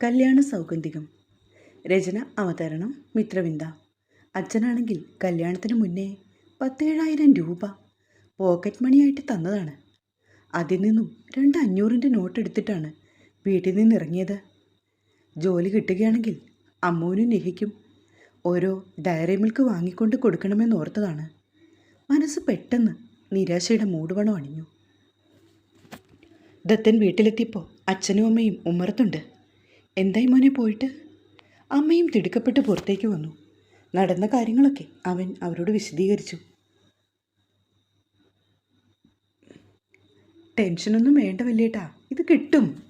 കല്യാണ സൗഗന്ധികം. രചന അവതരണം മിത്രവിന്ദ. അച്ഛനാണെങ്കിൽ കല്യാണത്തിന് മുന്നേ പത്തേഴായിരം രൂപ പോക്കറ്റ് മണിയായിട്ട് തന്നതാണ്. അതിൽ നിന്നും രണ്ട് അഞ്ഞൂറിന്റെ നോട്ട് എടുത്തിട്ടാണ് വീട്ടിൽ നിന്ന് ഇറങ്ങിയത് ജോലി കിട്ടുകയാണെങ്കിൽ അമ്മുവിനും നെഹിക്കും ഓരോ ഡയറി മിൽക്ക് വാങ്ങിക്കൊണ്ട് കൊടുക്കണമെന്ന് ഓർത്തതാണ്. മനസ്സ് പെട്ടെന്ന് നിരാശയുടെ മൂടുവണം അണിഞ്ഞു ദത്തൻ വീട്ടിലെത്തിയപ്പോൾ അച്ഛനും അമ്മയും ഉമ്മറത്തുണ്ട്. എന്തായി മോനെ പോയിട്ട്? അമ്മയും തിടുക്കപ്പെട്ട് പുറത്തേക്ക് വന്നു. നടന്ന കാര്യങ്ങളൊക്കെ അവൻ അവരോട് വിശദീകരിച്ചു. ടെൻഷനൊന്നും വേണ്ട വല്യേട്ടാ ഇത് കിട്ടും.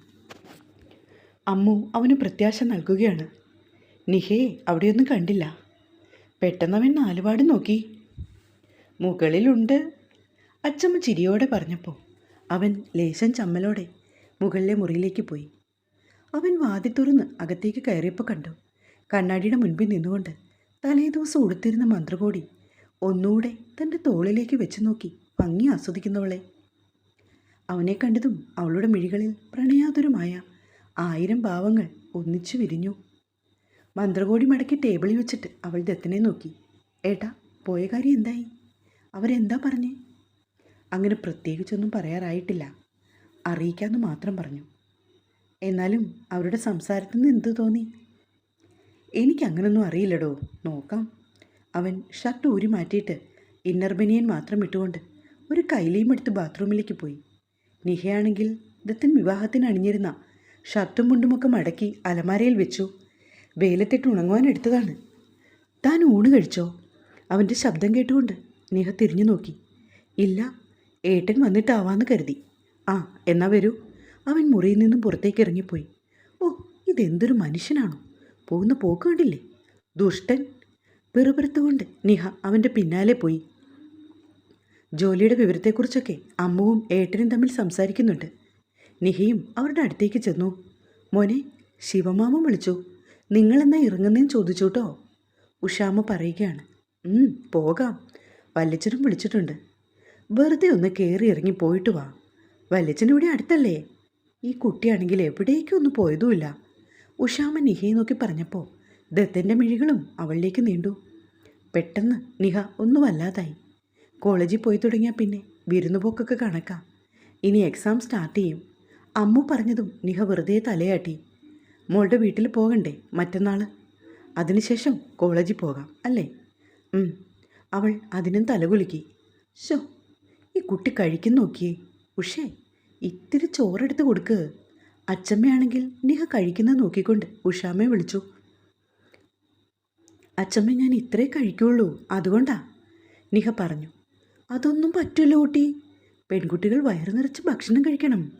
അമ്മു അവന് പ്രത്യാശ നൽകുകയാണ്. നിഹേ അവിടെയൊന്നും കണ്ടില്ല. പെട്ടെന്നവൻ നാലുപാട് നോക്കി. മുകളിലുണ്ട് അച്ചമ്മ ചിരിയോടെ പറഞ്ഞപ്പോൾ അവൻ ലേശം ചമ്മലോടെ മുകളിലെ മുറിയിലേക്ക് പോയി. അവൻ വാതി തുറന്ന് അകത്തേക്ക് കയറിയപ്പോൾ കണ്ടു. കണ്ണാടിയുടെ മുൻപിൽ നിന്നുകൊണ്ട് തലേദിവസം ഉടുത്തിരുന്ന മന്ത്രകോടി ഒന്നുകൂടെ തന്റെ തോളിലേക്ക് വെച്ച് നോക്കി ഭംഗി ആസ്വദിക്കുന്നവളെ. അവനെ കണ്ടതും അവളുടെ മിഴികളിൽ പ്രണയാതുരമായ ആയിരം ഭാവങ്ങൾ ഒന്നിച്ചു വിരിഞ്ഞു. മന്ത്രകോടി മടക്കി ടേബിളിൽ വെച്ചിട്ട് അവൾ ദത്തനെ നോക്കി. ഏട്ടാ പോയ കാര്യം എന്തായി? അവരെന്താ പറഞ്ഞേ? അങ്ങനെ പ്രത്യേകിച്ചൊന്നും പറയാറായിട്ടില്ല. അറിയിക്കാമെന്ന് മാത്രം പറഞ്ഞു. എന്നാലും അവരുടെ സംസാരത്തിൽ നിന്ന് എന്ത് തോന്നി? എനിക്കങ്ങനൊന്നും അറിയില്ലടോ. നോക്കാം. അവൻ ഷർട്ട് ഊരി മാറ്റിയിട്ട് ഇന്നർ ബനിയൻ മാത്രം ഇട്ടുകൊണ്ട് ഒരു കൈലിയും എടുത്ത് ബാത്റൂമിലേക്ക് പോയി. നിഹയാണെങ്കിൽ ദത്തൻ വിവാഹത്തിന് അണിഞ്ഞിരുന്ന ഷർട്ടും മുണ്ടുമൊക്കെ മടക്കി അലമാരയിൽ വെച്ചു. വെയിലത്തിട്ട് ഉണങ്ങുവാൻ എടുത്തതാണ്. താൻ ഊണ് കഴിച്ചോ? അവന്റെ ശബ്ദം കേട്ടുകൊണ്ട് നിഹ തിരിഞ്ഞു നോക്കി. ഇല്ല ഏട്ടൻ വന്നിട്ടാവാന്ന് കരുതി. ആ എന്നാ വരൂ. അവൻ മുറിയിൽ നിന്നും പുറത്തേക്ക് ഇറങ്ങിപ്പോയി. ഓ ഇതെന്തൊരു മനുഷ്യനാണോ? പോകുന്ന പോക്ക് കണ്ടില്ലേ? ദുഷ്ടൻ. പെറുപെറുത്തുകൊണ്ട് നിഹ അവന്റെ പിന്നാലെ പോയി. ജോലിയുടെ വിവരത്തെക്കുറിച്ചൊക്കെ അമ്മുവും ഏട്ടനും തമ്മിൽ സംസാരിക്കുന്നുണ്ട്. നിഹയും അവരുടെ അടുത്തേക്ക് ചെന്നു. മോനെ ശിവമാമ വിളിച്ചു. നിങ്ങളെന്നാ ഇറങ്ങുന്നതെന്ന് ചോദിച്ചു കേട്ടോ ഉഷാമ്മ പറയുകയാണ്. "ഉം, പോകാം. വല്ലച്ചനും വിളിച്ചിട്ടുണ്ട്. വെറുതെ ഒന്ന് കയറി ഇറങ്ങി പോയിട്ട് വാ. വല്ലച്ചനിവിടെ അടുത്തല്ലേ? ഈ കുട്ടിയാണെങ്കിൽ എവിടേക്കൊന്നും പോയതുമില്ല. ഉഷാമ നിഹയെ നോക്കി പറഞ്ഞപ്പോൾ ദത്തന്റെ മിഴികളും അവളിലേക്ക് നീണ്ടു. പെട്ടെന്ന് നിഹ ഒന്നും വല്ലാതായി കോളേജിൽ പോയി തുടങ്ങിയാൽ പിന്നെ വിരുന്നുപോക്കൊക്കെ കണക്കാം. ഇനി എക്സാം സ്റ്റാർട്ട് ചെയ്യും. അമ്മ പറഞ്ഞതും നിഹ വെറുതെ തലയാട്ടി. മോളുടെ വീട്ടിൽ പോകണ്ടേ മറ്റന്നാൾ? അതിനുശേഷം കോളേജിൽ പോകാം അല്ലേ? അവൾ അതിനും തലകുലുക്കി. ഷോ ഈ കുട്ടി കഴിക്കുന്നു നോക്കിയേ. ഉഷേ ഇത്തിരി ചോറെടുത്ത് കൊടുക്ക്. അച്ചമ്മയാണെങ്കിൽ നിഹ കഴിക്കുന്നത് നോക്കിക്കൊണ്ട് ഉഷാമ്മയെ വിളിച്ചു. അച്ചമ്മ ഞാൻ ഇത്രേ കഴിക്കുള്ളൂ. അതുകൊണ്ടാ? നിഹ പറഞ്ഞു. അതൊന്നും പറ്റില്ല കുട്ടി പെൺകുട്ടികൾ വയറു നിറച്ച് ഭക്ഷണം കഴിക്കണം.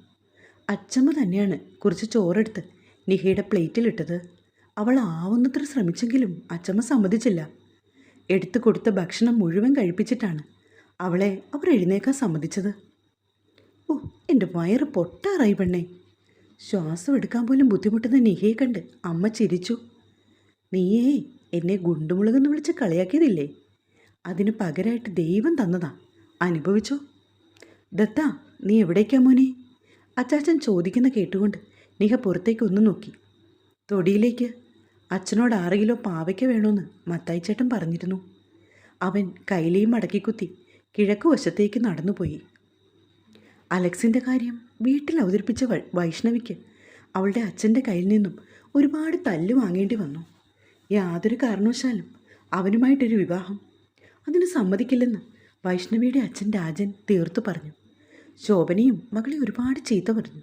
അച്ചമ്മ തന്നെയാണ് കുറച്ച് ചോറെടുത്ത് നിഹയുടെ പ്ലേറ്റിലിട്ടത്. അവൾ ആവുന്നത്ര ശ്രമിച്ചെങ്കിലും അച്ചമ്മ സമ്മതിച്ചില്ല. എടുത്തു കൊടുത്ത ഭക്ഷണം മുഴുവൻ കഴിപ്പിച്ചിട്ടാണ് അവളെ അവർ എഴുന്നേക്കാൻ സമ്മതിച്ചത്. ഓ എന്റെ വയറ് പൊട്ടാറായി പെണ്ണേ. ശ്വാസം എടുക്കാൻ പോലും ബുദ്ധിമുട്ടുന്ന നിഹയെ കണ്ട് അമ്മ ചിരിച്ചു. നീയേ എന്നെ ഗുണ്ടുമുളകെന്ന് വിളിച്ച് കളിയാക്കിയതില്ലേ? അതിന് പകരമായിട്ട് ദൈവം തന്നതാ. അനുഭവിച്ചോ? ദത്ത നീ എവിടേക്കാ മോനെ? അച്ചാച്ചൻ ചോദിക്കുന്ന കേട്ടുകൊണ്ട് നിഹ പുറത്തേക്ക് ഒന്ന് നോക്കി. തൊടിയിലേക്ക്. അച്ഛനോട് ആറ് കിലോ പാവയ്ക്ക വേണമെന്ന് മത്തായി ചേട്ടൻ പറഞ്ഞിരുന്നു. അവൻ കൈലയും മടക്കിക്കുത്തി കിഴക്ക് വശത്തേക്ക് നടന്നുപോയി. അലക്സിന്റെ കാര്യം വീട്ടിൽ അവതരിപ്പിച്ച വൈഷ്ണവിക്ക്. അവളുടെ അച്ഛന്റെ കയ്യിൽ നിന്നും ഒരുപാട് തല്ല് വാങ്ങേണ്ടി വന്നു. യാതൊരു കാരണവശാലും അവനുമായിട്ടൊരു വിവാഹം. അതിന് സമ്മതിക്കില്ലെന്ന് വൈഷ്ണവിയുടെ അച്ഛൻ രാജൻ തീർത്തു പറഞ്ഞു. ശോഭനയും മകളെ ഒരുപാട് ചീത്ത പറഞ്ഞു.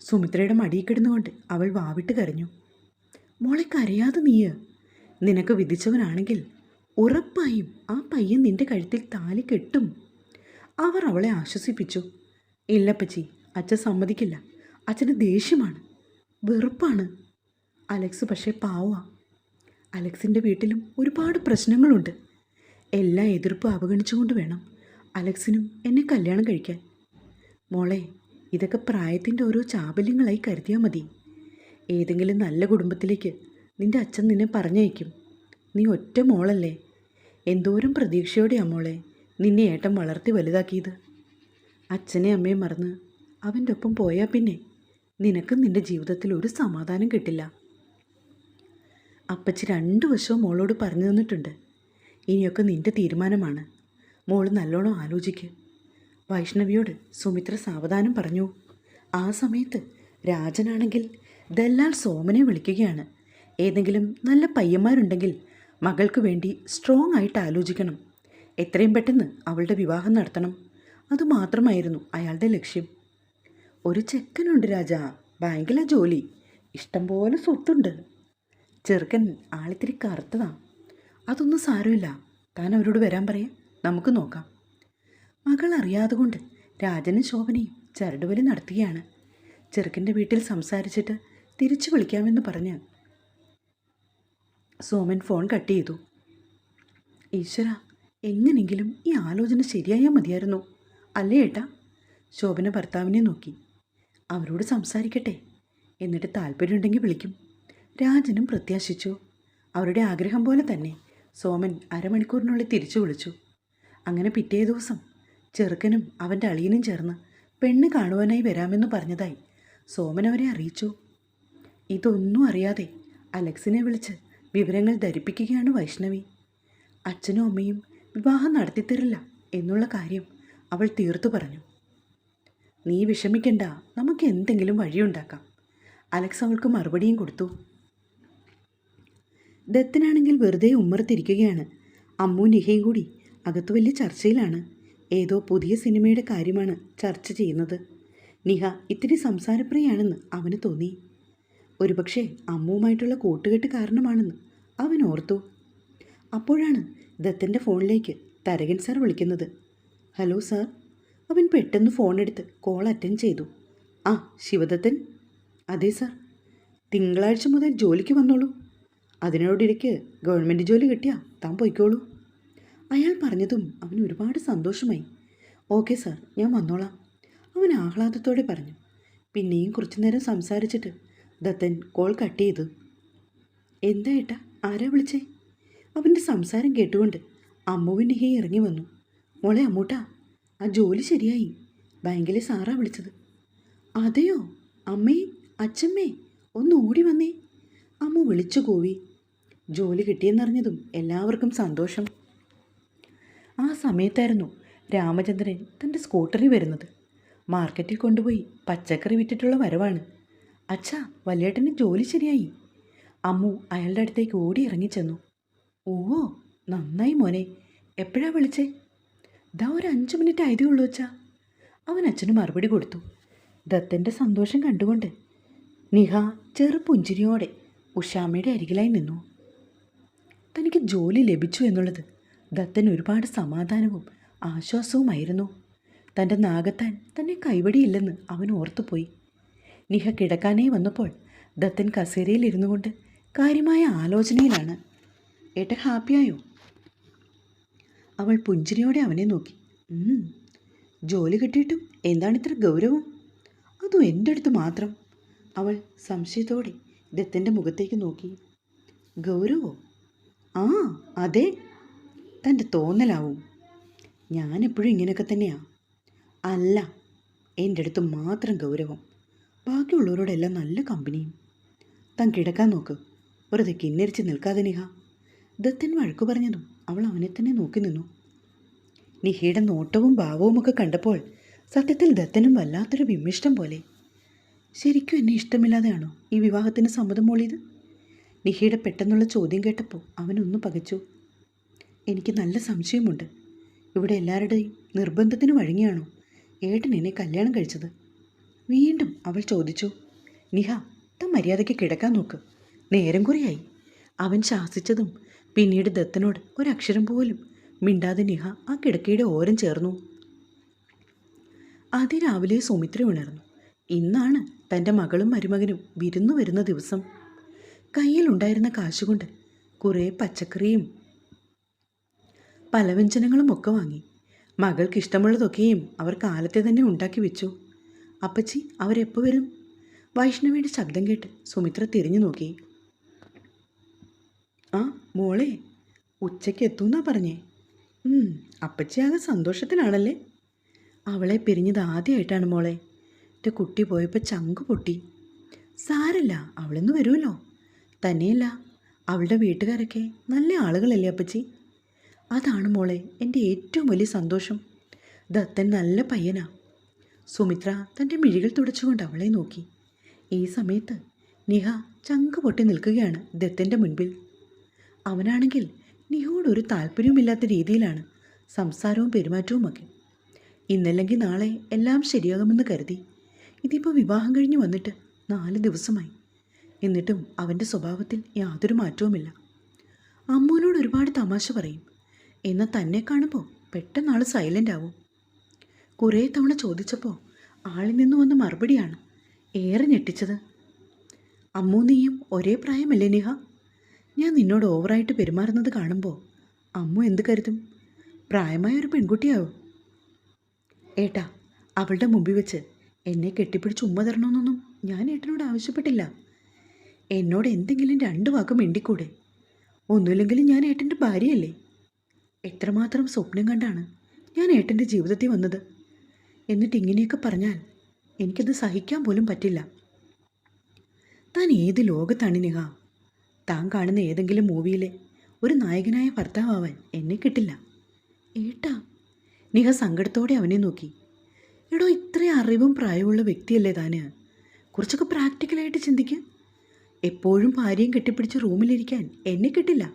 സുമിത്രയുടെ മടിയിൽ കിടന്നുകൊണ്ട് അവൾ വാവിട്ട് കരഞ്ഞു. മോളെ കരയാതെ നീയ്. നിനക്ക് വിധിച്ചവനാണെങ്കിൽ ഉറപ്പായും ആ പയ്യൻ നിന്റെ കഴുത്തിൽ താലി കെട്ടും. അവർ അവളെ ആശ്വസിപ്പിച്ചു. ഇല്ലപ്പച്ചി അച്ഛൻ സമ്മതിക്കില്ല. അച്ഛന് ദേഷ്യമാണ്. വെറുപ്പാണ്. അലക്സ് പക്ഷേ പാവ അലക്സിന്റെ വീട്ടിലും ഒരുപാട് പ്രശ്നങ്ങളുണ്ട്. എല്ലാ എതിർപ്പും അവഗണിച്ചുകൊണ്ട് വേണം അലക്സിനും എന്നെ കല്യാണം കഴിക്കാൻ. മോളെ ഇതൊക്കെ പ്രായത്തിന്റെ ഓരോ ചാബല്യങ്ങളായി കരുതിയാൽ മതി. ഏതെങ്കിലും നല്ല കുടുംബത്തിലേക്ക് നിന്റെ അച്ഛൻ നിന്നെ പറഞ്ഞയക്കും. നീ ഒറ്റ മോളല്ലേ? എന്തോരം പ്രതീക്ഷയോടെയാ മോളെ നിന്നെ ഏട്ടൻ വളർത്തി വലുതാക്കിയത്. അച്ഛനെ അമ്മയും മറന്ന് അവന്റെ ഒപ്പം പോയാൽ പിന്നെ നിനക്ക് നിന്റെ ജീവിതത്തിൽ ഒരു സമാധാനം കിട്ടില്ല. അപ്പച്ചി രണ്ടു വശവും മോളോട് പറഞ്ഞു തന്നിട്ടുണ്ട്. ഇനിയൊക്കെ നിന്റെ തീരുമാനമാണ്. മോൾ നല്ലോണം ആലോചിക്ക്. വൈഷ്ണവിയോട് സുമിത്ര സാവധാനം പറഞ്ഞു. ആ സമയത്ത് രാജനാണെങ്കിൽ ദല്ലാൽ സോമനെ വിളിക്കുകയാണ്. ഏതെങ്കിലും നല്ല പയ്യന്മാരുണ്ടെങ്കിൽ മകൾക്ക് വേണ്ടി സ്ട്രോങ് ആയിട്ട് ആലോചിക്കണം. എത്രയും പെട്ടെന്ന് അവളുടെ വിവാഹം നടത്തണം. അതുമാത്രമായിരുന്നു അയാളുടെ ലക്ഷ്യം. ഒരു ചെക്കനുണ്ട് രാജാ ബാങ്കിലെ ജോലി. ഇഷ്ടംപോലെ സ്വത്തുണ്ട്. ചെറുക്കൻ ആളിത്തിരി കറുത്തതാ. അതൊന്നും സാരമില്ല. താൻ അവരോട് വരാൻ പറയാം. നമുക്ക് നോക്കാം. മകൾ അറിയാതെ കൊണ്ട് രാജനും ശോഭനയും ചരടുവലി നടത്തുകയാണ് ചെറുക്കന്റെ വീട്ടിൽ സംസാരിച്ചിട്ട് തിരിച്ചു വിളിക്കാമെന്ന് പറഞ്ഞ് സോമൻ ഫോൺ കട്ട് ചെയ്തു. ഈശ്വര എങ്ങനെങ്കിലും ഈ ആലോചന ശരിയായാൽ മതിയായിരുന്നു. അല്ലേ ഏട്ടാ? ശോഭന ഭർത്താവിനെ നോക്കി. അവരോട് സംസാരിക്കട്ടെ. എന്നിട്ട് താല്പര്യമുണ്ടെങ്കിൽ വിളിക്കും. രാജനും പ്രത്യാശിച്ചു. അവരുടെ ആഗ്രഹം പോലെ തന്നെ സോമൻ അരമണിക്കൂറിനുള്ളിൽ തിരിച്ചു വിളിച്ചു. അങ്ങനെ പിറ്റേ ദിവസം ചെറുക്കനും അവന്റെ അളിയനും ചേർന്ന് പെണ്ണ് കാണുവാനായി വരാമെന്ന് പറഞ്ഞതായി സോമൻ അവരെ അറിയിച്ചു. ഇതൊന്നും അറിയാതെ അലക്സിനെ വിളിച്ച് വിവരങ്ങൾ ധരിപ്പിക്കുകയാണ് വൈഷ്ണവി. അച്ഛനും അമ്മയും വിവാഹം നടത്തിത്തരില്ല എന്നുള്ള കാര്യം അവൾ തീർത്തു പറഞ്ഞു. നീ വിഷമിക്കണ്ട. നമുക്ക് എന്തെങ്കിലും വഴിയുണ്ടാക്കാം. അലക്സ് അവൾക്ക് മറുപടിയും കൊടുത്തു. ദത്തനാണെങ്കിൽ വെറുതെ ഉമ്മറത്തിരിക്കുകയാണ്. അമ്മു നിഹയും കൂടി അകത്ത് വലിയ ചർച്ചയിലാണ്. ഏതോ പുതിയ സിനിമയുടെ കാര്യമാണ് ചർച്ച ചെയ്യുന്നത്. നിഹ ഇത്തിരി സംസാരപ്രിയാണെന്ന് അവന് തോന്നി. ഒരുപക്ഷെ അമ്മുവുമായിട്ടുള്ള കൂട്ടുകെട്ട് കാരണമാണെന്ന് അവൻ ഓർത്തു. അപ്പോഴാണ് ദത്തന്റെ ഫോണിലേക്ക് തരകൻ സാർ വിളിക്കുന്നത്. Hello sir. അവൻ പെട്ടെന്ന് ഫോൺ ഫോണെടുത്ത് കോൾ അറ്റൻഡ് ചെയ്തു. ആ ശിവദത്തൻ. അതെ സാർ. തിങ്കളാഴ്ച മുതൽ ജോലിക്ക് വന്നോളൂ. അതിനോടിടയ്ക്ക് ഗവൺമെന്റ് ജോലി കിട്ടിയാ താൻ പോയിക്കോളൂ. അയാൾ പറഞ്ഞതും അവന് ഒരുപാട് സന്തോഷമായി. ഓക്കെ സാർ ഞാൻ വന്നോളാം. അവൻ ആഹ്ലാദത്തോടെ പറഞ്ഞു. പിന്നെയും കുറച്ചു നേരം സംസാരിച്ചിട്ട് ദത്തൻ കോൾ കട്ട് ചെയ്തു. എന്താ ഏട്ടാ ആരാ വിളിച്ചേ? അവന്റെ സംസാരം കേട്ടുകൊണ്ട് അമ്മുവിന്റെ ഹേ ഇറങ്ങി വന്നു. മോളെ അമ്മൂട്ടാ ആ ജോലി ശരിയായി. ബാങ്കിലെ സാറാ വിളിച്ചത്. അതെയോ? അമ്മേ അച്ഛമ്മേ ഒന്ന് ഓടി വന്നേ. അമ്മ വിളിച്ചു കോവി. ജോലി കിട്ടിയെന്നറിഞ്ഞതും എല്ലാവർക്കും സന്തോഷം. ആ സമയത്തായിരുന്നു രാമചന്ദ്രൻ തന്റെ സ്കൂട്ടറിൽ വരുന്നത്. മാർക്കറ്റിൽ കൊണ്ടുപോയി പച്ചക്കറി വിറ്റിട്ടുള്ള വരവാണ്. അച്ഛാ വലിയേട്ടന് ജോലി ശരിയായി. അമ്മു അയാളുടെ അടുത്തേക്ക് ഓടി ഇറങ്ങിച്ചെന്നു ഓ നന്നായി മോനെ. എപ്പോഴാ വിളിച്ചേ? ദാ ഒരു അഞ്ച് മിനിറ്റ് ആയതേ ഉള്ളൂ അച്ഛാ. അവൻ അച്ഛന് മറുപടി കൊടുത്തു. ദത്തന്റെ സന്തോഷം കണ്ടുകൊണ്ട് നിഹ ചെറു പുഞ്ചിരിയോടെ ഉഷാമ്മയുടെ അരികിലായി നിന്നു. തനിക്ക് ജോലി ലഭിച്ചു എന്നുള്ളത് ദത്തൻ ഒരുപാട് സമാധാനവും ആശ്വാസവുമായിരുന്നു. തന്റെ നാഗത്താൻ തന്നെ കൈവടിയില്ലെന്ന് അവൻ ഓർത്തുപോയി. നിഹ കിടക്കാനേ വന്നപ്പോൾ ദത്തൻ കസേരയിൽ കൊണ്ട് കാര്യമായ ആലോചനയിലാണ്. ഏട്ടൻ ഹാപ്പിയായോ? അവൾ പുഞ്ചിരിയോടെ അവനെ നോക്കി. "ഉം, ജോലി കിട്ടിയിട്ടും എന്താണ് ഇത്ര ഗൗരവം? അതും എന്റെ അടുത്ത് മാത്രം? അവൾ സംശയത്തോടെ ദത്തന്റെ മുഖത്തേക്ക് നോക്കി. ഗൗരവോ? ആ അതെ. തന്റെ തോന്നലാവും. ഞാനെപ്പോഴും ഇങ്ങനെയൊക്കെ തന്നെയാണ് അല്ല എന്റെ അടുത്ത് മാത്രം ഗൗരവം. ബാക്കിയുള്ളവരോടെല്ലാം നല്ല കമ്പനിയും. താൻ കിടക്കാൻ നോക്ക്. വെറുതെ കിന്നരിച്ച് നിൽക്കാതെ നിഹ. ദത്തൻ വഴക്കു പറഞ്ഞതും അവൾ അവനെ തന്നെ നോക്കി നിന്നു. നിഹയുടെ നോട്ടവും ഭാവവും ഒക്കെ കണ്ടപ്പോൾ സത്യത്തിൽ ദത്തനും വല്ലാത്തൊരു വിമ്മിഷ്ടം പോലെ. ശരിക്കും എന്നെ ഇഷ്ടമില്ലാതെയാണോ ഈ വിവാഹത്തിന് സമ്മതം മോളിയത്? നിഹയുടെ പെട്ടെന്നുള്ള ചോദ്യം കേട്ടപ്പോൾ അവനൊന്ന് പകച്ചു. എനിക്ക് നല്ല സംശയമുണ്ട്. ഇവിടെ എല്ലാവരുടെയും നിർബന്ധത്തിന് വഴങ്ങിയാണോ ഏട്ടൻ എന്നെ കല്യാണം കഴിച്ചത്? വീണ്ടും അവൾ ചോദിച്ചു. നിഹ താൻ മര്യാദയ്ക്ക് കിടക്കാൻ നോക്ക്. നേരം കുറിയായി അവൻ ശാസിച്ചതും പിന്നീട് ദത്തനോട് ഒരക്ഷരം പോലും മിണ്ടാതെ നിഹ ആ കിടക്കയുടെ ഓരം ചേർന്നു. അതിരാവിലെ സുമിത്ര ഉണർന്നു. ഇന്നാണ് തന്റെ മകളും മരുമകനും വിരുന്നു വരുന്ന ദിവസം. കയ്യിലുണ്ടായിരുന്ന കാശുകൊണ്ട് കുറേ പച്ചക്കറിയും പലവ്യഞ്ജനങ്ങളും ഒക്കെ വാങ്ങി. മകൾക്ക് ഇഷ്ടമുള്ളതൊക്കെയും അവർ കാലത്തെ തന്നെ ഉണ്ടാക്കി വെച്ചു. അപ്പച്ചി അവരെപ്പോൾ വരും വൈഷ്ണവിയുടെ ശബ്ദം കേട്ട് സുമിത്ര തിരിഞ്ഞു നോക്കി. ആ മോളെ ഉച്ചയ്ക്ക് എത്തുന്നാ പറഞ്ഞേ. അപ്പച്ചി ആകെ സന്തോഷത്തിലാണല്ലേ? അവളെ പിരിഞ്ഞത് ആദ്യമായിട്ടാണ് മോളെ. എന്റെ കുട്ടി പോയപ്പോൾ ചങ്ക് പൊട്ടി. സാരല്ല അവളെന്ന് വരുമല്ലോ. തന്നെയല്ല അവളുടെ വീട്ടുകാരൊക്കെ നല്ല ആളുകളല്ലേ അപ്പച്ചി? അതാണ് മോളെ എന്റെ ഏറ്റവും വലിയ സന്തോഷം. ദത്തൻ നല്ല പയ്യനാ. സുമിത്ര തന്റെ മിഴികൾ തുടച്ചുകൊണ്ട് അവളെ നോക്കി. ഈ സമയത്ത് നിഹ ചങ്ക് പൊട്ടി നിൽക്കുകയാണ് ദത്തന്റെ മുൻപിൽ. അവനാണെങ്കിൽ നിഹയോട് ഒരു താല്പര്യവുമില്ലാത്ത രീതിയിലാണ് സംസാരവും പെരുമാറ്റവും ഒക്കെ ഇന്നല്ലെങ്കിൽ നാളെ എല്ലാം ശരിയാകുമെന്ന് കരുതി. ഇതിപ്പോൾ വിവാഹം കഴിഞ്ഞ് വന്നിട്ട് നാല് ദിവസമായി. എന്നിട്ടും അവന്റെ സ്വഭാവത്തിൽ യാതൊരു മാറ്റവുമില്ല. അമ്മുവിനോട് ഒരുപാട് തമാശ പറയും. എന്നാൽ തന്നെ കാണുമ്പോൾ പെട്ടെന്നാൾ സൈലന്റ് ആവും. കുറേ തവണ ചോദിച്ചപ്പോൾ ആളിൽ നിന്ന് വന്ന മറുപടിയാണ് ഏറെ ഞെട്ടിച്ചത്. അമ്മൂ നീയും ഒരേ പ്രായമല്ലേ നിഹ? ഞാൻ നിന്നോട് ഓവറായിട്ട് പെരുമാറുന്നത് കാണുമ്പോൾ അമ്മു എന്ത് കരുതും? പ്രായമായ ഒരു പെൺകുട്ടിയാവും? ഏട്ടാ അവളുടെ മുമ്പിൽ വെച്ച് എന്നെ കെട്ടിപ്പിടിച്ച് ഉമ്മ തരണമെന്നൊന്നും ഞാൻ ഏട്ടനോട് ആവശ്യപ്പെട്ടില്ല. എന്നോട് എന്തെങ്കിലും രണ്ട് വാക്ക് മിണ്ടിക്കൂടെ? ഒന്നുമില്ലെങ്കിലും ഞാൻ ഏട്ടന്റെ ഭാര്യയല്ലേ? എത്രമാത്രം സ്വപ്നം കണ്ടാണ് ഞാൻ ഏട്ടന്റെ ജീവിതത്തിൽ വന്നത്? എന്നിട്ട് ഇങ്ങനെയൊക്കെ പറഞ്ഞാൽ എനിക്കത് സഹിക്കാൻ പോലും പറ്റില്ല. താൻ ഏത് ലോകത്താണ് നിഹ താൻ കാണുന്ന ഏതെങ്കിലും മൂവിയിലെ ഒരു നായകനായ ഭർത്താവാൻ എന്നെ കിട്ടില്ല. ഏട്ടാ നിഹ സങ്കടത്തോടെ അവനെ നോക്കി. എടോ ഇത്രയും അറിവും പ്രായമുള്ള വ്യക്തിയല്ലേ താന്? കുറച്ചൊക്കെ പ്രാക്ടിക്കലായിട്ട് ചിന്തിക്ക്. എപ്പോഴും ഭാര്യയും കെട്ടിപ്പിടിച്ച് റൂമിലിരിക്കാൻ എന്നെ കിട്ടില്ല.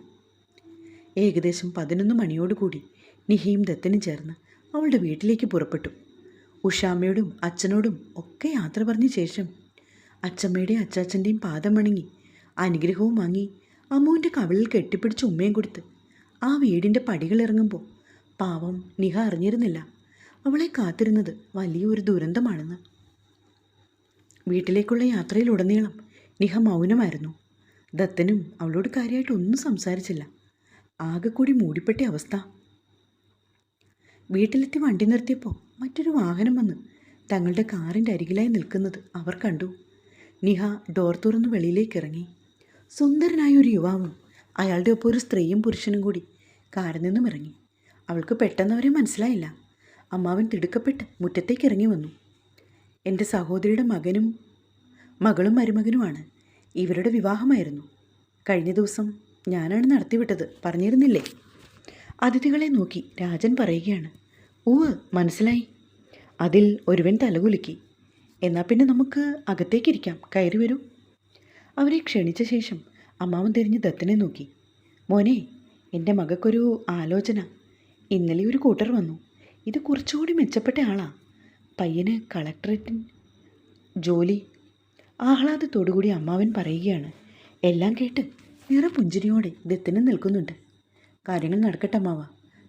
ഏകദേശം പതിനൊന്ന് മണിയോടുകൂടി നിഹയും ദത്തനും ചേർന്ന് അവളുടെ വീട്ടിലേക്ക് പുറപ്പെട്ടു. ഉഷാമ്മയോടും അച്ഛനോടും ഒക്കെ യാത്ര പറഞ്ഞ ശേഷം അച്ചമ്മയുടെയും അച്ചാച്ചന്റെയും പാദം വണങ്ങി അനുഗ്രഹവും വാങ്ങി അമ്മുവിന്റെ കവിളിൽ കെട്ടിപ്പിടിച്ച് ഉമ്മയും കൊടുത്ത് ആ വീടിന്റെ പടികളിറങ്ങുമ്പോൾ പാവം നിഹ അറിഞ്ഞിരുന്നില്ല. അവളെ കാത്തിരുന്നത് വലിയൊരു ദുരന്തമാണെന്ന്. വീട്ടിലേക്കുള്ള യാത്രയിലുടനീളം നിഹ മൗനമായിരുന്നു. ദത്തനും അവളോട് കാര്യമായിട്ട് ഒന്നും സംസാരിച്ചില്ല. ആകെ കൂടി മൂടിപ്പെട്ട അവസ്ഥ. വീട്ടിലെത്തി വണ്ടി നിർത്തിയപ്പോൾ മറ്റൊരു വാഹനം വന്ന് തങ്ങളുടെ കാറിന്റെ അരികിലായി നിൽക്കുന്നത് അവർ കണ്ടു. നിഹ ഡോർ തുറന്ന് വെളിയിലേക്ക് ഇറങ്ങി. സുന്ദരനായ ഒരു യുവാവും അയാളുടെ ഒപ്പം ഒരു സ്ത്രീയും പുരുഷനും കൂടി കാറിൽ നിന്നും ഇറങ്ങി. അവൾക്ക് പെട്ടെന്ന് അവരെ മനസ്സിലായില്ല. അമ്മാവൻ തിടുക്കപ്പെട്ട് മുറ്റത്തേക്ക് ഇറങ്ങി വന്നു. എന്റെ സഹോദരിയുടെ മകനും മകളും മരുമകനുമാണ്. ഇവരുടെ വിവാഹമായിരുന്നു. കഴിഞ്ഞ ദിവസം ഞാനാണ് നടത്തിവിട്ടത്. പറഞ്ഞിരുന്നില്ലേ? അതിഥികളെ നോക്കി രാജൻ പറയുകയാണ്. ഊവ് മനസ്സിലായി. അതിൽ ഒരുവൻ തലകുലുക്കി. എന്നാൽ പിന്നെ നമുക്ക് അകത്തേക്കിരിക്കാം കയറി വരൂ. അവരെ ക്ഷണിച്ച ശേഷം അമ്മാവൻ തിരിഞ്ഞ് ദത്തനെ നോക്കി. മോനെ എന്റെ മകക്കൊരു ആലോചന. ഇന്നലെ ഒരു കൂട്ടർ വന്നു. ഇത് കുറച്ചുകൂടി മെച്ചപ്പെട്ട ആളാ. പയ്യന് കളക്ടറേറ്റിൻ ജോലി. ആഹ്ലാദത്തോടുകൂടി അമ്മാവൻ പറയുകയാണ്. എല്ലാം കേട്ട് നിറ പുഞ്ചിരിയോടെ ദത്തനും നിൽക്കുന്നുണ്ട്. കാര്യങ്ങൾ നടക്കട്ടെ അമ്മാവ.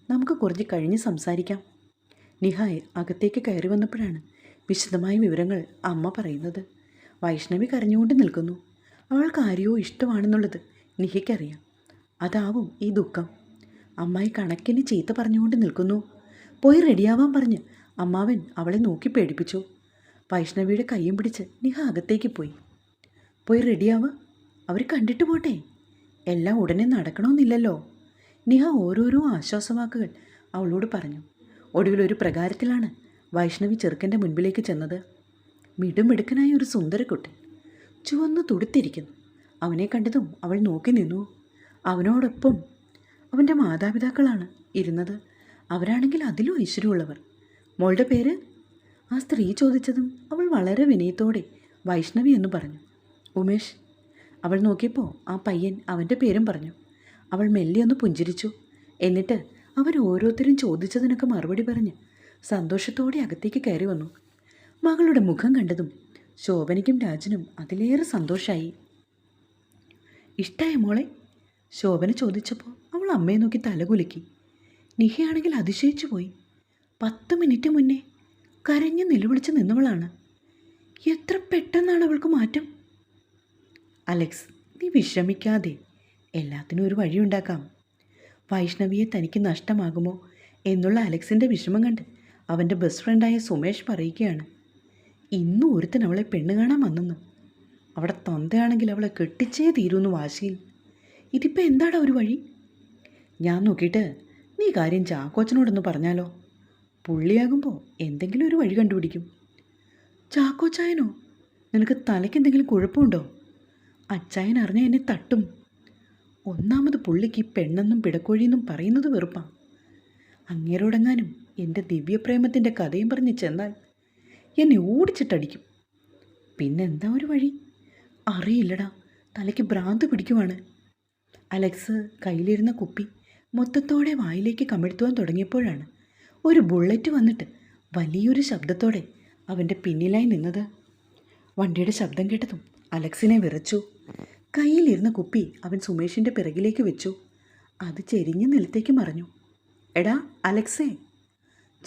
നമുക്ക് കുറച്ച് കഴിഞ്ഞ് സംസാരിക്കാം. നിഹായ് അകത്തേക്ക് കയറി വന്നപ്പോഴാണ് വിശദമായ വിവരങ്ങൾ അമ്മ പറയുന്നത്. വൈഷ്ണവി കരഞ്ഞുകൊണ്ട് നിൽക്കുന്നു. അവൾക്ക് ആരെയോ ഇഷ്ടമാണെന്നുള്ളത് നിഹയ്ക്കറിയാം അതാവും ഈ ദുഃഖം. അമ്മായി കണക്കിന് ചീത്ത പറഞ്ഞുകൊണ്ട് നിൽക്കുന്നു. പോയി റെഡിയാവാൻ പറഞ്ഞ് അമ്മാവൻ അവളെ നോക്കി പേടിപ്പിച്ചു. വൈഷ്ണവിയുടെ കയ്യും പിടിച്ച് നിഹ അകത്തേക്ക് പോയി. പോയി റെഡിയാവ്. അവർ കണ്ടിട്ട് പോട്ടെ. എല്ലാം ഉടനെ നടക്കണമെന്നില്ലല്ലോ. നിഹ ഓരോരോ ആശ്വാസവാക്കുകൾ അവളോട് പറഞ്ഞു. ഒടുവിൽ ഒരു പ്രകാരത്തിലാണ് വൈഷ്ണവി ചെറുക്കന്റെ മുൻപിലേക്ക് ചെന്നത്. മിടുമിടുക്കനായ ഒരു സുന്ദരക്കുട്ടൻ ചുവന്ന് തുടുത്തിരിക്കുന്നു. അവനെ കണ്ടതും അവൾ നോക്കി നിന്നു. അവനോടൊപ്പം അവന്റെ മാതാപിതാക്കളാണ് ഇരുന്നത്. അവരാണെങ്കിൽ അതിലും ഐശ്വര്യമുള്ളവർ. മോളുടെ പേര്? ആ സ്ത്രീ ചോദിച്ചതും അവൾ വളരെ വിനയത്തോടെ വൈഷ്ണവി എന്ന് പറഞ്ഞു. ഉമേഷ് അവൾ നോക്കിയപ്പോൾ ആ പയ്യൻ അവന്റെ പേരും പറഞ്ഞു. അവൾ മെല്ലെ ഒന്ന് പുഞ്ചിരിച്ചു. എന്നിട്ട് അവർ ഓരോരുത്തരും ചോദിച്ചതിനൊക്കെ മറുപടി പറഞ്ഞ് സന്തോഷത്തോടെ അകത്തേക്ക് കയറി വന്നു. മകളുടെ മുഖം കണ്ടതും ശോഭനയ്ക്കും രാജനും അതിലേറെ സന്തോഷമായി ഇഷ്ടായ മോളെ? ശോഭന ചോദിച്ചപ്പോൾ അവൾ അമ്മയെ നോക്കി തലകുലുക്കി നിഹയാണെങ്കിൽ അതിശയിച്ചു പോയി. പത്ത് മിനിറ്റ് മുന്നേ കരഞ്ഞ് നിലവിളിച്ച് നിന്നവളാണ്. എത്ര പെട്ടെന്നാണ് അവൾക്ക് മാറ്റം? അലക്സ് നീ വിഷമിക്കാതെ എല്ലാത്തിനും ഒരു വഴിയുണ്ടാക്കാം വൈഷ്ണവിയെ തനിക്ക് നഷ്ടമാകുമോ എന്നുള്ള അലക്സിന്റെ വിഷമം കണ്ട് അവന്റെ ബെസ്റ്റ് ഫ്രണ്ടായ സുമേഷ് പറയുകയാണ്. ഇന്നും ഒരുത്തൻ അവളെ പെണ്ണ് കാണാൻ വന്നെന്ന്. അവിടെ തൊന്തയാണെങ്കിൽ അവളെ കെട്ടിച്ചേ തീരുമെന്ന് വാശിയിൽ. ഇതിപ്പോൾ എന്താടാ ഒരു വഴി? ഞാൻ നോക്കിയിട്ട് നീ കാര്യം ചാക്കോച്ചനോടൊന്ന് പറഞ്ഞാലോ? പുള്ളിയാകുമ്പോൾ എന്തെങ്കിലും ഒരു വഴി കണ്ടുപിടിക്കും. ചാക്കോച്ചായനോ? നിനക്ക് തലയ്ക്ക് എന്തെങ്കിലും കുഴപ്പമുണ്ടോ? അച്ചായൻ അറിഞ്ഞാൽ എന്നെ തട്ടും. ഒന്നാമത് പുള്ളിക്ക് ഈ പെണ്ണെന്നും പിടക്കോഴിയെന്നും പറയുന്നത് വെറുപ്പാണ് അങ്ങേരോടെങ്ങാനും എന്റെ ദിവ്യപ്രേമത്തിന്റെ കഥയും പറഞ്ഞ് ചെന്നാൽ എന്നെ ഓടിച്ചിട്ടടിക്കും. പിന്നെന്താ ഒരു വഴി? അറിയില്ലടാ തലയ്ക്ക് ഭ്രാന്ത് പിടിക്കുവാണ്. അലക്സ് കയ്യിലിരുന്ന കുപ്പി മൊത്തത്തോടെ വായിലേക്ക് കമിഴ്ത്തുവാൻ തുടങ്ങിയപ്പോഴാണ് ഒരു ബുള്ളറ്റ് വന്നിട്ട് വലിയൊരു ശബ്ദത്തോടെ അവന്റെ പിന്നിലായി നിന്നത്. വണ്ടിയുടെ ശബ്ദം കേട്ടതും അലക്സിനെ വിറച്ചു. കയ്യിലിരുന്ന കുപ്പി അവൻ സുമേഷിന്റെ പിറകിലേക്ക് വെച്ചു. അത് ചെരിഞ്ഞ് നിലത്തേക്ക് മറഞ്ഞു. എടാ അലക്സേ.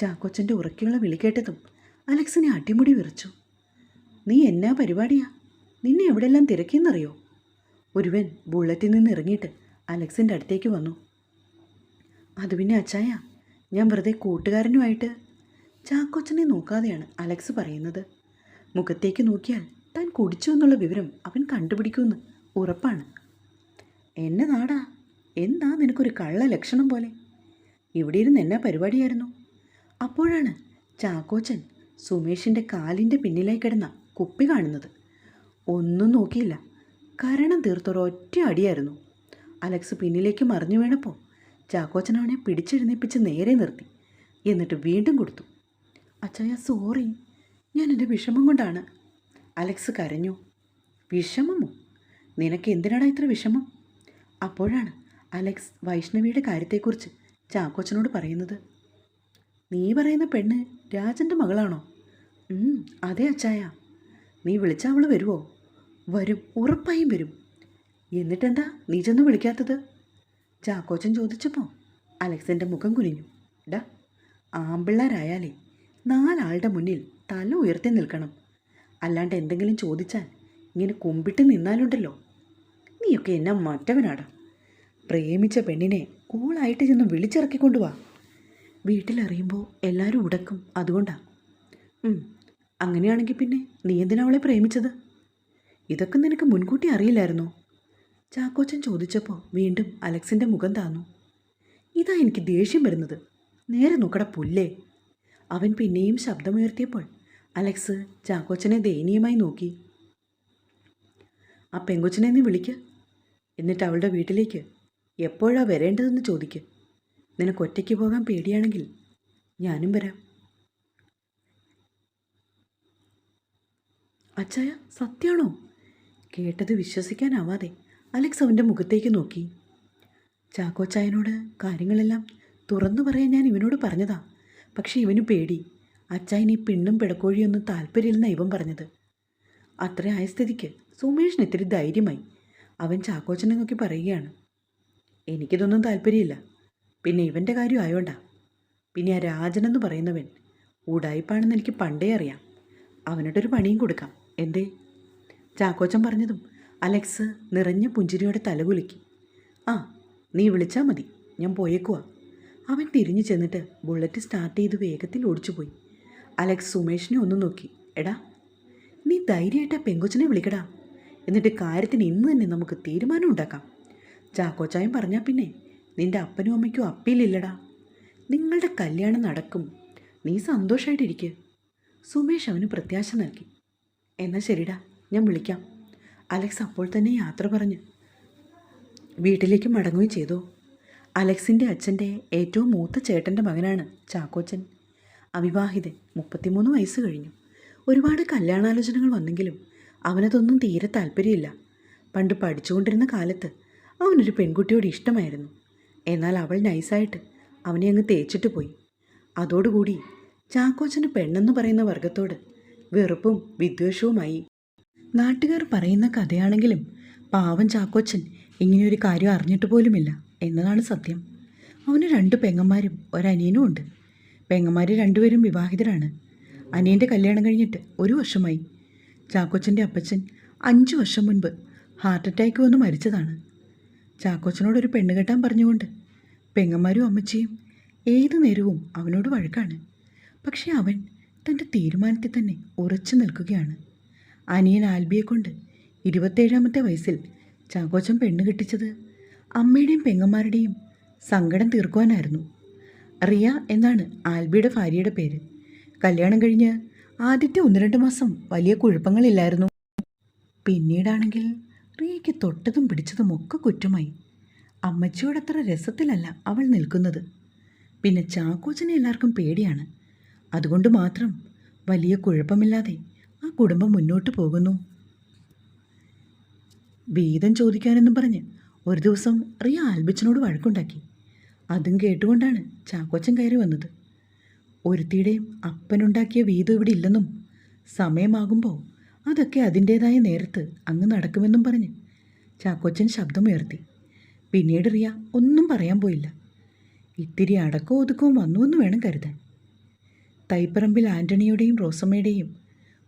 ചാക്കോച്ചന്റെ ഉറക്കിയുള്ള വിളി കേട്ടതും അലക്സിനെ അടിമുടി വിറച്ചു. നീ എന്നാ പരിപാടിയാ? നിന്നെ എവിടെല്ലാം തിരക്കിയെന്നറിയോ? ഒരുവൻ ബുള്ളറ്റിൽ നിന്ന് ഇറങ്ങിയിട്ട് അലക്സിന്റെ അടുത്തേക്ക് വന്നു. അത് പിന്നെ അച്ചായ ഞാൻ വെറുതെ കൂട്ടുകാരനുമായിട്ട് ചാക്കോച്ചനെ നോക്കാതെയാണ് അലക്സ് പറയുന്നത്. മുഖത്തേക്ക് നോക്കിയാൽ താൻ കുടിച്ചു എന്നുള്ള വിവരം അവൻ കണ്ടുപിടിക്കുമെന്ന് ഉറപ്പാണ്. എന്നെ നാടാ? എന്താ നിനക്കൊരു കള്ള ലക്ഷണം പോലെ? ഇവിടെ ഇരുന്ന് എന്നാ പരിപാടിയായിരുന്നു? അപ്പോഴാണ് ചാക്കോച്ചൻ സുമേഷിന്റെ കാലിന്റെ പിന്നിലായി കിടന്ന കുപ്പി കാണുന്നത്. ഒന്നും നോക്കിയില്ല. കരണം തീർത്തൊരൊറ്റ അടിയായിരുന്നു. അലക്സ് പിന്നിലേക്ക് മറിഞ്ഞു വീണപ്പോൾ ചാക്കോച്ചൻ അവനെ പിടിച്ചെഴുന്നേപ്പിച്ച് നേരെ നിർത്തി. എന്നിട്ട് വീണ്ടും കൊടുത്തു. അച്ചായ സോറി. ഞാൻ എന്റെ വിഷമം കൊണ്ടാണ്. അലക്സ് കരഞ്ഞു. വിഷമമോ? നിനക്ക് എന്തിനാടാ ഇത്ര വിഷമം? അപ്പോഴാണ് അലക്സ് വൈഷ്ണവിയുടെ കാര്യത്തെക്കുറിച്ച് ചാക്കോച്ചനോട് പറയുന്നത്. നീ പറയുന്ന പെണ്ണ് രാജന്റെ മകളാണോ? അതെ അച്ചായ. നീ വിളിച്ചാൽ അവൾ വരുമോ വരും ഉറപ്പായും വരും. എന്നിട്ടെന്താ നീ ചെന്ന് വിളിക്കാത്തത്? ചാക്കോച്ചൻ ചോദിച്ചപ്പോൾ അലക്സിന്റെ മുഖം കുനിഞ്ഞു. ഡാ ആമ്പിള്ളാരായാലേ നാലാളുടെ മുന്നിൽ തല ഉയർത്തി നിൽക്കണം. അല്ലാണ്ട് എന്തെങ്കിലും ചോദിച്ചാൽ ഇങ്ങനെ കുമ്പിട്ട് നിന്നാലുണ്ടല്ലോ. നീയൊക്കെ എന്നാ മറ്റവനാടാ. പ്രേമിച്ച പെണ്ണിനെ കൂളായിട്ട് ചെന്ന് വിളിച്ചിറക്കിക്കൊണ്ടുവാ വീട്ടിലറിയുമ്പോൾ എല്ലാവരും ഉടക്കും അതുകൊണ്ടാണ് അങ്ങനെയാണെങ്കിൽ പിന്നെ നീ എന്തിനാ അവളെ പ്രേമിച്ചത്? ഇതൊക്കെ നിനക്ക് മുൻകൂട്ടി അറിയില്ലായിരുന്നോ? ചാക്കോച്ചൻ ചോദിച്ചപ്പോൾ വീണ്ടും അലക്സിന്റെ മുഖം താന്നു. ഇതാ എനിക്ക് ദേഷ്യം വരുന്നത്. നേരെ നോക്കട പുല്ലേ. അവൻ പിന്നെയും ശബ്ദമുയർത്തിയപ്പോൾ അലക്സ് ചാക്കോച്ചനെ ദയനീയമായി നോക്കി. ആ പെങ്കൊച്ചിനെ നീ വിളിക്ക്. എന്നിട്ട് അവളുടെ വീട്ടിലേക്ക് എപ്പോഴാണ് വരേണ്ടതെന്ന് ചോദിക്ക്. നിനക്ക് ഒറ്റയ്ക്ക് പോകാൻ പേടിയാണെങ്കിൽ ഞാനും വരാം. അച്ചായ സത്യമാണോ കേട്ടത് വിശ്വസിക്കാനാവാതെ അലക്സ് അവന്റെ മുഖത്തേക്ക് നോക്കി. ചാക്കോച്ചായനോട് കാര്യങ്ങളെല്ലാം തുറന്നു പറയാൻ ഞാൻ ഇവനോട് പറഞ്ഞതാ. പക്ഷേ ഇവന് പേടി. അച്ചായന് ഈ പിണ്ണും പിടക്കോഴിയൊന്നും താല്പര്യമില്ലെന്ന ഇവൻ പറഞ്ഞത്. അത്ര ആയ സ്ഥിതിക്ക് സുമേഷിന് ഇത്തിരി ധൈര്യമായി. അവൻ ചാക്കോച്ചനെ നോക്കി പറയുകയാണ്. എനിക്കിതൊന്നും താല്പര്യമില്ല. പിന്നെ ഇവന്റെ കാര്യം ആയോണ്ടാ. പിന്നെ ആ രാജനെന്ന് പറയുന്നവൻ ഉടായിപ്പാണെന്ന് എനിക്ക് പണ്ടേ അറിയാം. അവനോടൊരു പണിയും കൊടുക്കാം. എന്തേ? ചാക്കോച്ചൻ പറഞ്ഞതും അലക്സ് നിറഞ്ഞ പുഞ്ചിരിയോടെ തലകുലുക്കി ആ നീ വിളിച്ചാൽ മതി. ഞാൻ പോയേക്കുവാ. അവൻ തിരിഞ്ഞു ചെന്നിട്ട് ബുള്ളറ്റ് സ്റ്റാർട്ട് ചെയ്ത് വേഗത്തിൽ ഓടിച്ചുപോയി. അലക്സ് സുമേഷിനെ ഒന്ന് നോക്കി. എടാ നീ ധൈര്യമായിട്ട് ആ പെങ്കൊച്ചിനെ വിളിക്കടാ. എന്നിട്ട് കാര്യത്തിന് ഇന്ന് തന്നെ നമുക്ക് തീരുമാനം ഉണ്ടാക്കാം. ചാക്കോച്ചായം പറഞ്ഞാൽ പിന്നെ നിന്റെ അപ്പനും അമ്മയ്ക്കും അപ്പീലില്ലടാ. നിങ്ങളുടെ കല്യാണം നടക്കും. നീ സന്തോഷമായിട്ടിരിക്കുക സുമേഷ് അവന് പ്രത്യാശ നൽകി. എന്നാൽ ശരിടാ ഞാൻ വിളിക്കാം. അലക്സ് അപ്പോൾ തന്നെ യാത്ര പറഞ്ഞ്. വീട്ടിലേക്ക് മടങ്ങുകയും ചെയ്തു. അലക്സിന്റെ അച്ഛന്റെ ഏറ്റവും മൂത്ത ചേട്ടന്റെ മകനാണ് ചാക്കോച്ചൻ. അവിവാഹിതൻ മുപ്പത്തിമൂന്ന് വയസ്സ് കഴിഞ്ഞു. ഒരുപാട് കല്യാണാലോചനകൾ വന്നെങ്കിലും അവനതൊന്നും തീരെ താല്പര്യമില്ല. പണ്ട് പഠിച്ചുകൊണ്ടിരുന്ന കാലത്ത് അവനൊരു പെൺകുട്ടിയോട് ഇഷ്ടമായിരുന്നു. എന്നാൽ അവൾ നൈസായിട്ട് അവനെ അങ്ങ് തേച്ചിട്ട് പോയി. അതോടുകൂടി ചാക്കോച്ചന് പെണ്ണെന്ന് പറയുന്ന വർഗത്തോട് വെറുപ്പും വിദ്വേഷവുമായി. നാട്ടുകാർ പറയുന്ന കഥയാണെങ്കിലും പാവം ചാക്കോച്ചൻ ഇങ്ങനെയൊരു കാര്യം അറിഞ്ഞിട്ട് പോലുമില്ല എന്നതാണ് സത്യം. അവന് രണ്ട് പെങ്ങന്മാരും ഒരനിയനും ഉണ്ട്. പെങ്ങന്മാർ രണ്ടുപേരും വിവാഹിതരാണ്. അനിയന്റെ കല്യാണം കഴിഞ്ഞിട്ട് ഒരു വർഷമായി. ചാക്കോച്ചന്റെ അപ്പച്ചൻ അഞ്ച് വർഷം മുൻപ് ഹാർട്ട് അറ്റാക്ക് വന്ന് മരിച്ചതാണ്. ചാക്കോച്ചനോടൊരു പെണ്ണ് കെട്ടാൻ പറഞ്ഞുകൊണ്ട് പെങ്ങന്മാരും അമ്മച്ചിയും ഏതു നേരവും അവനോട് വഴക്കാണ്. പക്ഷേ അവൻ തന്റെ തീരുമാനത്തിൽ തന്നെ ഉറച്ചു നിൽക്കുകയാണ്. അനിയൻ ആൽബിയെ കൊണ്ട് ഇരുപത്തേഴാമത്തെ വയസ്സിൽ ചാക്കോച്ചൻ പെണ്ണ് കെട്ടിച്ചത് അമ്മയുടെയും പെങ്ങന്മാരുടെയും സങ്കടം തീർക്കുവാനായിരുന്നു. റിയ എന്നാണ് ആൽബിയുടെ ഭാര്യയുടെ പേര്. കല്യാണം കഴിഞ്ഞ് ആദ്യത്തെ ഒന്ന് രണ്ട് മാസം വലിയ കുഴപ്പങ്ങളില്ലായിരുന്നു. പിന്നീടാണെങ്കിൽ റിയയ്ക്ക് തൊട്ടതും പിടിച്ചതും ഒക്കെ കുറ്റമായി. അമ്മച്ചിയോടത്ര രസത്തിലല്ല അവൾ നിൽക്കുന്നത്. പിന്നെ ചാക്കോച്ചനെ എല്ലാവർക്കും പേടിയാണ്. അതുകൊണ്ട് മാത്രം വലിയ കുഴപ്പമില്ലാതെ ആ കുടുംബം മുന്നോട്ട് പോകുന്നു. വീതം ചോദിക്കാനെന്നും പറഞ്ഞ് ഒരു ദിവസം റിയ ആൽബിച്ചനോട് വഴക്കുണ്ടാക്കി. അതും കേട്ടുകൊണ്ടാണ് ചാക്കോച്ചൻ കയറി വന്നത്. ഒരുത്തിയുടെയും അപ്പനുണ്ടാക്കിയ വീതം ഇവിടെ ഇല്ലെന്നും സമയമാകുമ്പോൾ അതൊക്കെ അതിന്റേതായ നേരത്ത് അങ്ങ് നടക്കുമെന്നും പറഞ്ഞ് ചാക്കോച്ചൻ ശബ്ദമുയർത്തി. പിന്നീട് റിയ ഒന്നും പറയാൻ പോയില്ല. ഇത്തിരി അടക്കവും ഒതുക്കവും വന്നുവെന്ന് വേണം കരുതാൻ. തൈപ്പറമ്പിൽ ആന്റണിയുടെയും റോസമ്മയുടെയും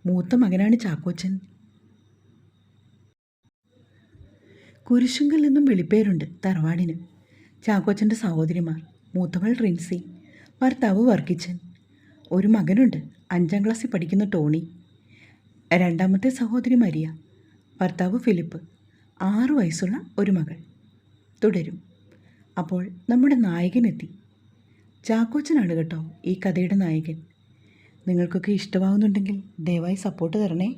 മൂത്ത മകനാണ് ചാക്കോച്ചൻ. കുരിശുങ്കൽ നിന്നും വിളിപ്പേരുണ്ട് തറവാടിന്. ചാക്കോച്ചന്റെ സഹോദരിമാർ മൂത്തവൾ റിൻസി ഭർത്താവ് വർഗിച്ചൻ. ഒരു മകനുണ്ട് അഞ്ചാം ക്ലാസ്സിൽ പഠിക്കുന്ന ടോണി. രണ്ടാമത്തെ സഹോദരി മരിയ ഭർത്താവ് ഫിലിപ്പ് ആറു വയസ്സുള്ള ഒരു മകൾ. തുടരും. അപ്പോൾ നമ്മുടെ നായകനെത്തി. ചാക്കോച്ചനാണ് കേട്ടോ ഈ കഥയുടെ നായകൻ. നിങ്ങൾക്കൊക്കെ ഇഷ്ടമാവുന്നുണ്ടെങ്കിൽ ദയവായി സപ്പോർട്ട് തരണേ.